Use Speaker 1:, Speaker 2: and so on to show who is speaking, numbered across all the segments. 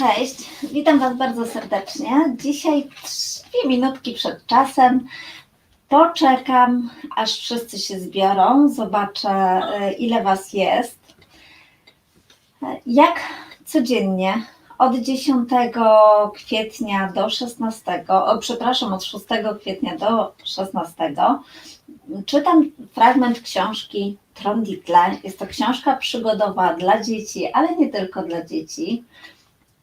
Speaker 1: Cześć, witam Was bardzo serdecznie. Dzisiaj dwie minutki przed czasem. Poczekam, aż wszyscy się zbiorą. Zobaczę, e, ile Was jest. Jak codziennie od 10 kwietnia do 16, o, przepraszam, od 6 kwietnia do 16 czytam fragment książki Tronditle. Jest to książka przygodowa dla dzieci, ale nie tylko dla dzieci.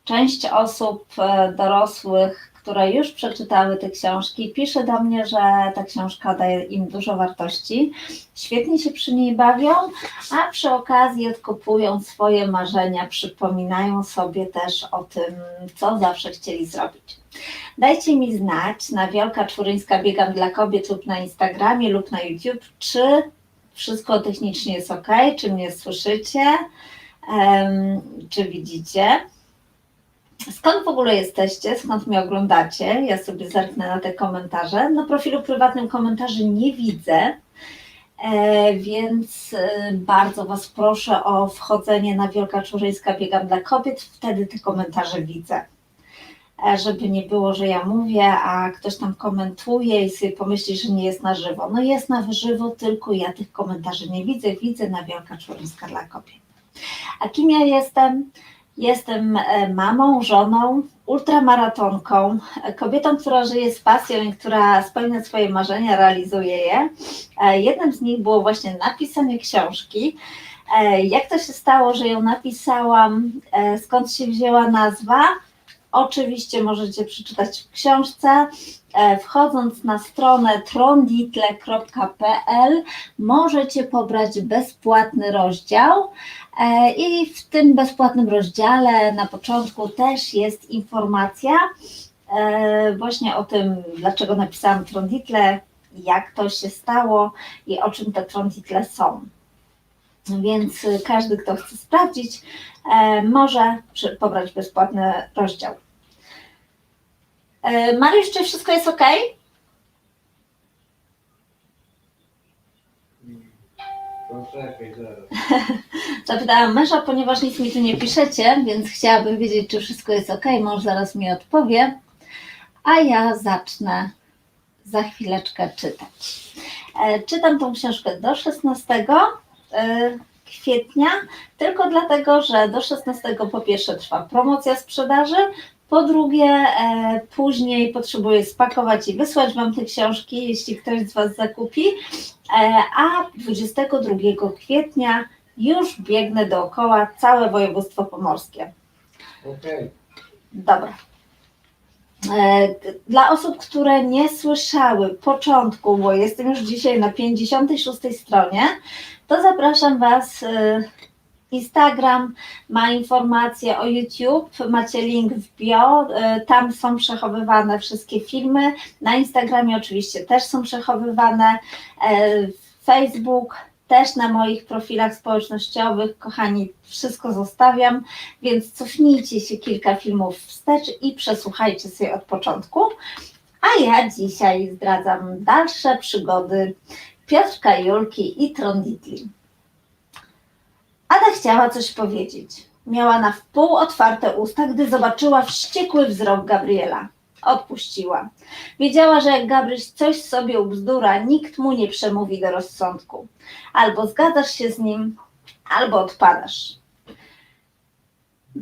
Speaker 1: Część osób e, dorosłych, które już przeczytały te książki, pisze do mnie, że ta książka daje im dużo wartości. Świetnie się przy niej bawią, a przy okazji odkupują swoje marzenia, przypominają sobie też o tym, co zawsze chcieli zrobić. Dajcie mi znać na Wielka Czwóryńska Biegam dla Kobiet lub na Instagramie lub na YouTube, czy wszystko technicznie jest ok, czy mnie słyszycie, czy widzicie. Skąd w ogóle jesteście? Skąd mnie oglądacie? Ja sobie zerknę na te komentarze. Na profilu prywatnym komentarzy nie widzę, e, więc e, bardzo Was proszę o wchodzenie na Wielka Czurzyńska Biegam dla Kobiet, wtedy te komentarze widzę. E, Żeby nie było, że ja mówię, a ktoś tam komentuje i sobie pomyśli, że nie jest na żywo. No jest na żywo, tylko ja tych komentarzy nie widzę. Widzę na Wielka Czurzyńska dla Kobiet. A kim ja jestem? Jestem e, mamą, żoną, ultramaratonką, e, kobietą, która żyje z pasją i która spełnia swoje marzenia, realizuje je. E, Jednym z nich było właśnie napisanie książki. Jak to się stało, że ją napisałam? Skąd się wzięła nazwa? Oczywiście możecie przeczytać w książce. E, Wchodząc na stronę tronditle.pl możecie pobrać bezpłatny rozdział E, I w tym bezpłatnym rozdziale na początku też jest informacja e, właśnie o tym, dlaczego napisałam Tronditle, jak to się stało i o czym te Tronditle są. Więc każdy, kto chce sprawdzić, e, może pobrać bezpłatny rozdział. E, Mariusz, czy wszystko jest ok? Zapytałam męża, ponieważ nic mi tu nie piszecie, więc chciałabym wiedzieć, czy wszystko jest ok. Mąż zaraz mi odpowie, a ja zacznę za chwileczkę czytać. E, Czytam tą książkę do 16 e, kwietnia, tylko dlatego, że do 16 po pierwsze trwa promocja sprzedaży, po drugie, e, później potrzebuję spakować i wysłać Wam te książki, jeśli ktoś z Was zakupi, e, a 22 kwietnia już biegnę dookoła całe województwo pomorskie.
Speaker 2: Okej.
Speaker 1: Dobra. E, Dla osób, które nie słyszały początku, bo jestem już dzisiaj na 56 stronie, to zapraszam Was. e, Instagram ma informacje o YouTube, macie link w bio, e, tam są przechowywane wszystkie filmy. Na Instagramie oczywiście też są przechowywane. Facebook też na moich profilach społecznościowych, kochani, wszystko zostawiam, więc cofnijcie się kilka filmów wstecz i przesłuchajcie sobie od początku. A ja dzisiaj zdradzam dalsze przygody Piotrka, Julki i Tronditli. Ada chciała coś powiedzieć. Miała na wpół otwarte usta, gdy zobaczyła wściekły wzrok Gabriela. Odpuściła. Wiedziała, że jak Gabryś coś sobie ubzdura, nikt mu nie przemówi do rozsądku. Albo zgadzasz się z nim, albo odpadasz.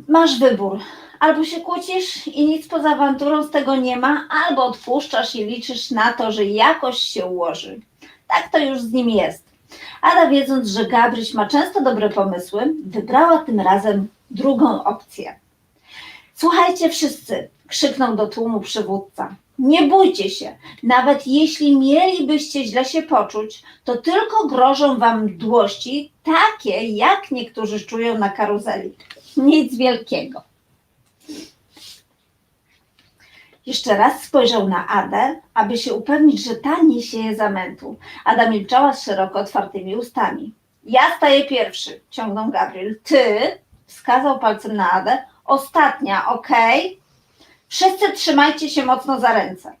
Speaker 1: Masz wybór. Albo się kłócisz i nic poza awanturą z tego nie ma, albo odpuszczasz i liczysz na to, że jakoś się ułoży. Tak to już z nim jest. Ada wiedząc, że Gabryś ma często dobre pomysły, wybrała tym razem drugą opcję. Słuchajcie wszyscy, krzyknął do tłumu przywódca. Nie bójcie się, nawet jeśli mielibyście źle się poczuć, to tylko grożą wam mdłości, takie jak niektórzy czują na karuzeli. Nic wielkiego. Jeszcze raz spojrzał na Adę, aby się upewnić, że ta nie sieje zamętu. Ada milczała z szeroko otwartymi ustami. Ja staję pierwszy, ciągnął Gabriel. Ty, wskazał palcem na Adę, ostatnia, okej? Wszyscy trzymajcie się mocno za ręce.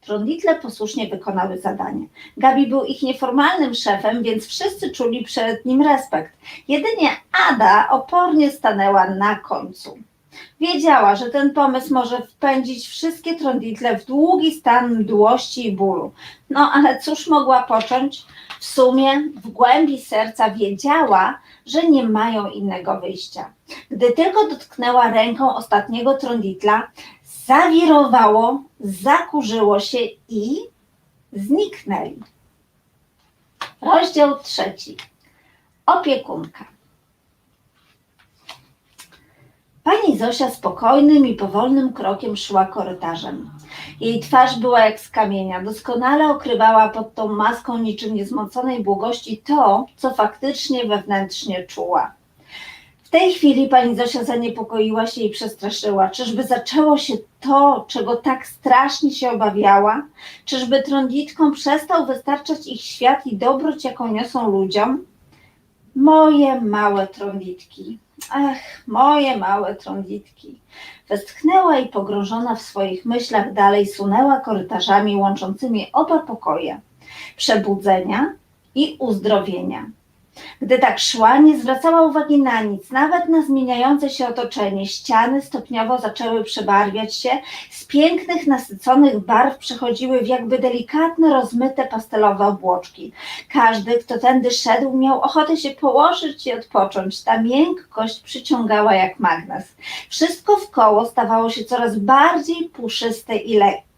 Speaker 1: Tronditle posłusznie wykonały zadanie. Gabi był ich nieformalnym szefem, więc wszyscy czuli przed nim respekt. Jedynie Ada opornie stanęła na końcu. Wiedziała, że ten pomysł może wpędzić wszystkie trąditle w długi stan mdłości i bólu. No ale cóż mogła począć? W sumie w głębi serca wiedziała, że nie mają innego wyjścia. Gdy tylko dotknęła ręką ostatniego trąditla, zawirowało, zakurzyło się i zniknęli. Rozdział trzeci. Opiekunka. Pani Zosia spokojnym i powolnym krokiem szła korytarzem. Jej twarz była jak z kamienia, doskonale okrywała pod tą maską niczym niezmąconej błogości to, co faktycznie wewnętrznie czuła. W tej chwili pani Zosia zaniepokoiła się i przestraszyła. Czyżby zaczęło się to, czego tak strasznie się obawiała? Czyżby trąditkom przestał wystarczać ich świat i dobroć, jaką niosą ludziom? Moje małe trąditki. Ach, moje małe trąditki. Westchnęła i pogrążona w swoich myślach dalej sunęła korytarzami łączącymi oba pokoje przebudzenia i uzdrowienia. Gdy tak szła, nie zwracała uwagi na nic, nawet na zmieniające się otoczenie. Ściany stopniowo zaczęły przebarwiać się, z pięknych, nasyconych barw przechodziły w jakby delikatne, rozmyte pastelowe obłoczki. Każdy, kto tędy szedł, miał ochotę się położyć i odpocząć. Ta miękkość przyciągała jak magnes. Wszystko wkoło stawało się coraz bardziej puszyste i lekkie.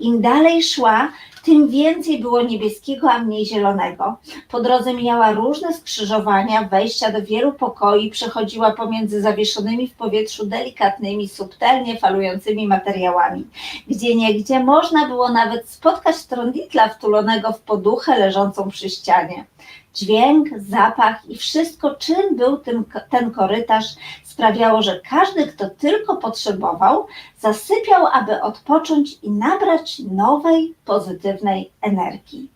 Speaker 1: Im dalej szła, tym więcej było niebieskiego, a mniej zielonego. Po drodze mijała różne skrzyżowania, wejścia do wielu pokoi, przechodziła pomiędzy zawieszonymi w powietrzu delikatnymi, subtelnie falującymi materiałami. Gdzie niegdzie można było nawet spotkać trąditla wtulonego w poduchę leżącą przy ścianie. Dźwięk, zapach i wszystko, czym był tym, ten korytarz, sprawiało, że każdy, kto tylko potrzebował, zasypiał, aby odpocząć i nabrać nowej, pozytywnej energii.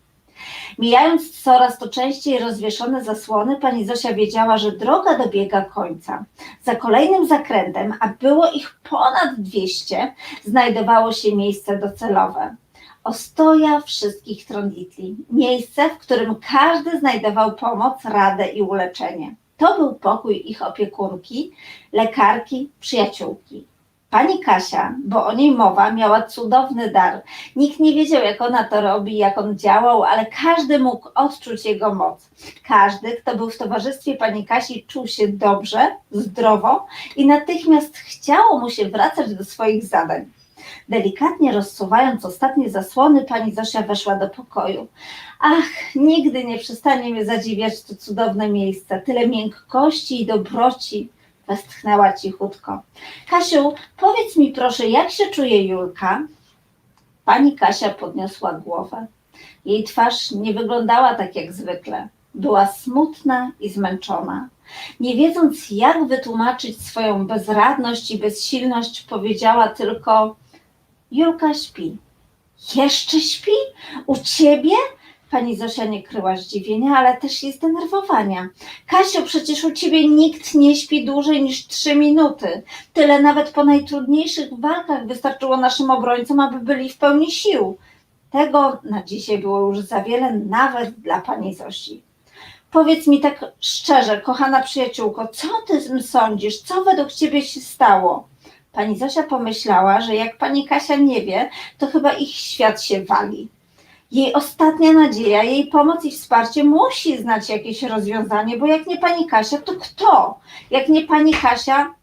Speaker 1: Mijając coraz to częściej rozwieszone zasłony, pani Zosia wiedziała, że droga dobiega końca. Za kolejnym zakrętem, a było ich ponad 200, znajdowało się miejsce docelowe. Ostoja wszystkich trąditli. Miejsce, w którym każdy znajdował pomoc, radę i uleczenie. To był pokój ich opiekunki, lekarki, przyjaciółki. Pani Kasia, bo o niej mowa, miała cudowny dar. Nikt nie wiedział, jak ona to robi, jak on działał, ale każdy mógł odczuć jego moc. Każdy, kto był w towarzystwie pani Kasi, czuł się dobrze, zdrowo i natychmiast chciało mu się wracać do swoich zadań. Delikatnie rozsuwając ostatnie zasłony, pani Zosia weszła do pokoju. Ach, nigdy nie przestanie mnie zadziwiać to cudowne miejsce. Tyle miękkości i dobroci. Westchnęła cichutko. Kasiu, powiedz mi proszę, jak się czuje Julka? Pani Kasia podniosła głowę. Jej twarz nie wyglądała tak jak zwykle. Była smutna i zmęczona. Nie wiedząc, jak wytłumaczyć swoją bezradność i bezsilność, powiedziała tylko: Julka śpi. Jeszcze śpi? U ciebie? Pani Zosia nie kryła zdziwienia, ale też i zdenerwowania. Kasiu, przecież u ciebie nikt nie śpi dłużej niż trzy minuty. Tyle nawet po najtrudniejszych walkach wystarczyło naszym obrońcom, aby byli w pełni sił. Tego na dzisiaj było już za wiele, nawet dla pani Zosi. Powiedz mi tak szczerze, kochana przyjaciółko, co ty sądzisz? Co według ciebie się stało? Pani Zosia pomyślała, że jak pani Kasia nie wie, to chyba ich świat się wali. Jej ostatnia nadzieja, jej pomoc i wsparcie musi znać jakieś rozwiązanie, bo jak nie pani Kasia, to kto? Jak nie pani Kasia,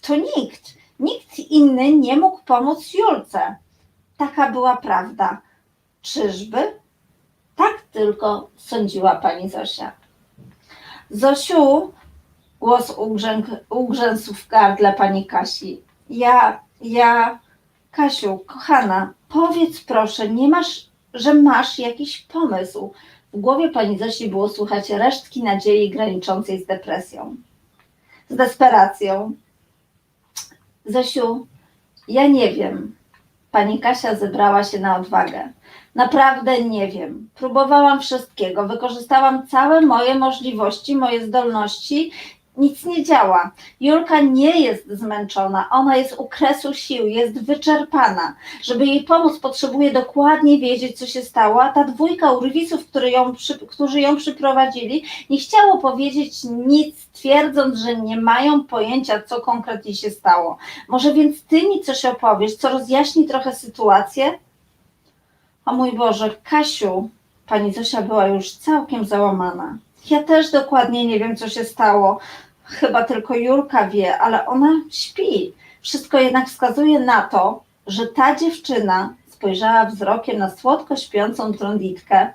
Speaker 1: to nikt. Nikt inny nie mógł pomóc Julce. Taka była prawda. Czyżby? Tak tylko sądziła pani Zosia. Zosiu, głos ugrzęk, ugrzęzł w gardle pani Kasi. Ja, ja, Kasiu, kochana, powiedz proszę, nie masz, że masz jakiś pomysł? W głowie pani Zosi było słychać resztki nadziei graniczącej z depresją, z desperacją. Zosiu, ja nie wiem. Pani Kasia zebrała się na odwagę. Naprawdę nie wiem. Próbowałam wszystkiego, wykorzystałam całe moje możliwości, moje zdolności. Nic nie działa. Julka nie jest zmęczona, ona jest u kresu sił, jest wyczerpana. Żeby jej pomóc, potrzebuje dokładnie wiedzieć, co się stało, a ta dwójka urwisów, ją którzy ją przyprowadzili, nie chciało powiedzieć nic, twierdząc, że nie mają pojęcia, co konkretnie się stało. Może więc ty mi coś opowiesz, co rozjaśni trochę sytuację? O mój Boże, Kasiu, pani Zosia była już całkiem załamana. Ja też dokładnie nie wiem, co się stało. Chyba tylko Julka wie, ale ona śpi. Wszystko jednak wskazuje na to, że ta dziewczyna spojrzała wzrokiem na słodko śpiącą trąditkę.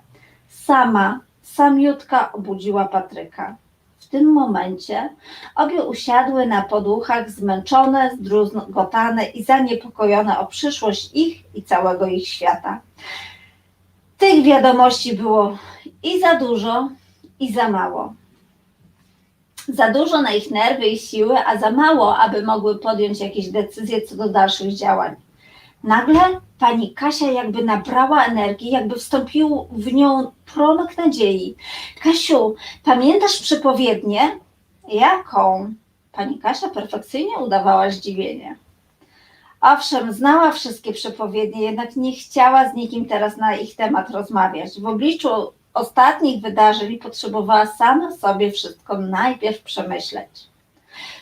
Speaker 1: Sama, samiutka obudziła Patryka. W tym momencie obie usiadły na podłuchach, zmęczone, zdruzgotane i zaniepokojone o przyszłość ich i całego ich świata. Tych wiadomości było i za dużo, i za mało. Za dużo na ich nerwy i siły, a za mało, aby mogły podjąć jakieś decyzje co do dalszych działań. Nagle pani Kasia jakby nabrała energii, jakby wstąpił w nią promyk nadziei. Kasiu, pamiętasz przepowiednię? Jaką? Pani Kasia perfekcyjnie udawała zdziwienie. Owszem, znała wszystkie przepowiednie, jednak nie chciała z nikim teraz na ich temat rozmawiać. W obliczu ostatnich wydarzeń potrzebowała sama sobie wszystko najpierw przemyśleć.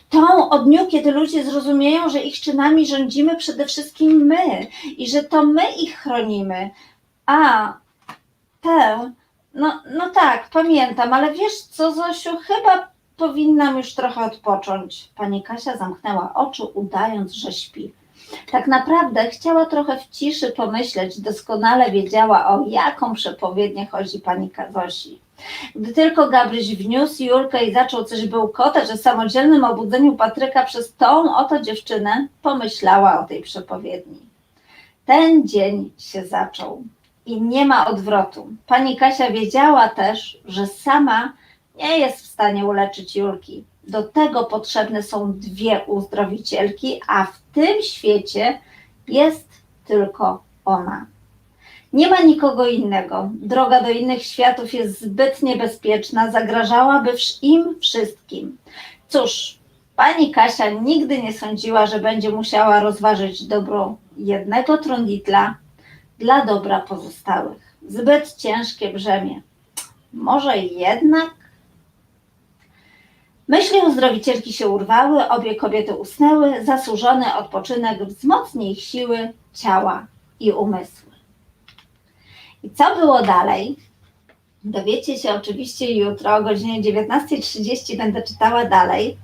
Speaker 1: To od dniu, kiedy ludzie zrozumieją, że ich czynami rządzimy przede wszystkim my i że to my ich chronimy. A, tę, no, no tak, pamiętam, ale wiesz co, Zosiu, chyba powinnam już trochę odpocząć. Pani Kasia zamknęła oczy, udając, że śpi. Tak naprawdę chciała trochę w ciszy pomyśleć, doskonale wiedziała, o jaką przepowiednię chodzi pani Kazosi. Gdy tylko Gabryś wniósł Julkę i zaczął coś bełkotać o samodzielnym obudzeniu Patryka przez tą oto dziewczynę, pomyślała o tej przepowiedni. Ten dzień się zaczął i nie ma odwrotu. Pani Kasia wiedziała też, że sama nie jest w stanie uleczyć Julki. Do tego potrzebne są dwie uzdrowicielki, a w tym świecie jest tylko ona. Nie ma nikogo innego. Droga do innych światów jest zbyt niebezpieczna, zagrażałaby im wszystkim. Cóż, pani Kasia nigdy nie sądziła, że będzie musiała rozważyć dobro jednego trąditla dla dobra pozostałych. Zbyt ciężkie brzemię. Może jednak Myśli uzdrowicielki się urwały, obie kobiety usnęły, zasłużony odpoczynek wzmocni ich siły, ciała i umysły. I co było dalej? Dowiecie się oczywiście jutro o godzinie 19.30 będę czytała dalej.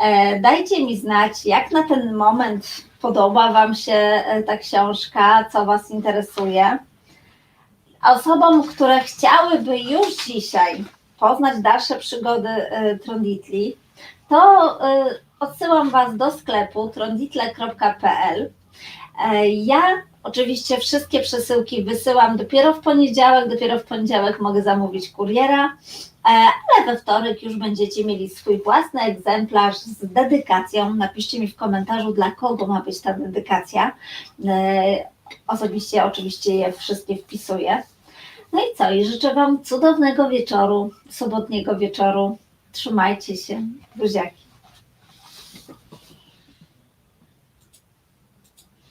Speaker 1: E, dajcie mi znać, jak na ten moment podoba Wam się e, ta książka, co Was interesuje. Osobom, które chciałyby już dzisiaj poznać dalsze przygody y, Tronditli, to y, odsyłam Was do sklepu tronditle.pl. E, Ja oczywiście wszystkie przesyłki wysyłam dopiero w poniedziałek, dopiero w poniedziałek mogę zamówić kuriera, e, ale we wtorek już będziecie mieli swój własny egzemplarz z dedykacją. Napiszcie mi w komentarzu, dla kogo ma być ta dedykacja. E, Osobiście oczywiście je wszystkie wpisuję. No i co? I życzę Wam cudownego wieczoru, sobotniego wieczoru. Trzymajcie się. Buziaki.